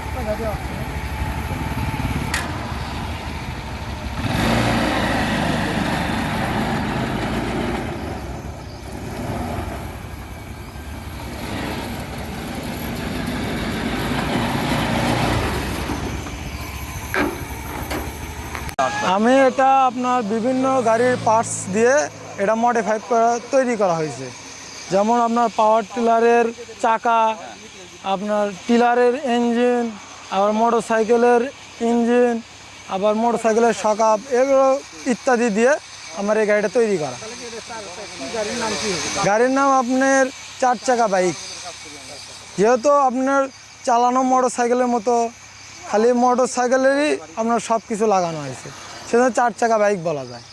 একটা গাড়ি আমি এটা আপনার বিভিন্ন গাড়ির পার্টস দিয়ে এটা মডিফাই করা তৈরি করা হয়েছে। যেমন আপনার পাওয়ার টিলারের চাকা আপনার টিলারের ইঞ্জিন, আবার মোটর সাইকেলের ইঞ্জিন, আবার মোটর সাইকেলের সকাপ, এগুলো ইত্যাদি দিয়ে আমার এই গাড়িটা তৈরি করা। গাড়ির নাম আপনার চার চাকা বাইক। যেহেতু আপনার চালানো মোটর সাইকেলের মতো, খালি মোটর সাইকেলেরই আপনার সব কিছু লাগানো হয়েছে। সেজন্য চার চাকা বাইক বলা যায়।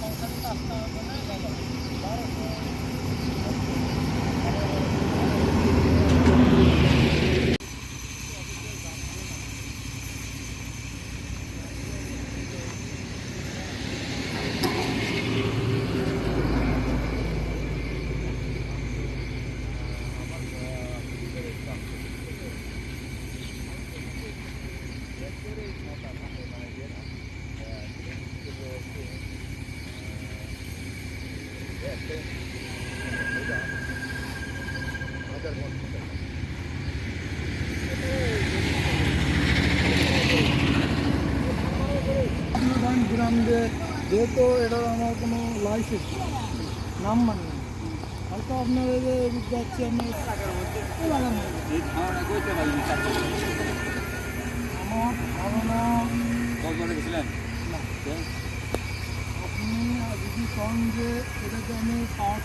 分かった。গ্রাম দিয়ে যেহেতু এটার আমার কোনো লাইসেন্স নাম্বার নেই। হয়তো আপনার যাচ্ছে পারিনি আমার ধারণা কক্সবাজারে গেছিলেন? আপনি কন যে এটাতে আমি পাওয়ার